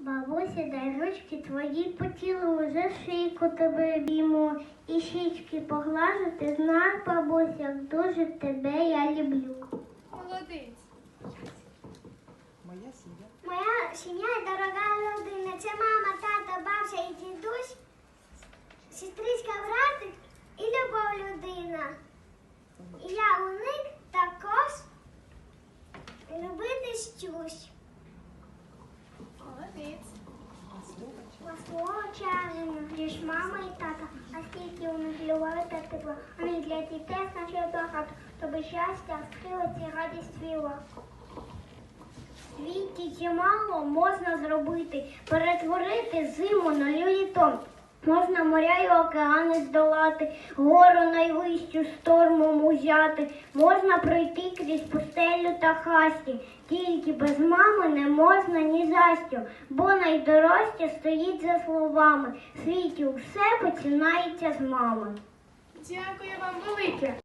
Бабуся, дай ручки твої поцілую, за шийку тебе обійму і щічки поглажити. Знак, бабуся, як дуже тебе я люблю. Молодець. Моя сім'я. Моя сім'я дорога родина. Це мама, тата, бабця і дідусь, сестричка, братик і любов людина. І я у них також любити щось. Молодець. А слово чи- Свого часу лиш мама і тата, а скільки у них любові та тепла. Вони для дітей значить багато, тобі щастя, вкрило і радість віла. Світі чимало можна зробити, перетворити зиму на літо. Можна моря й океани здолати, гору найвищу штормом узяти, можна пройти крізь пустелю та хасті. Тільки без мами не можна ні застю, бо найдорожче стоїть за словами. В світі все починається з мами. Дякую вам велике.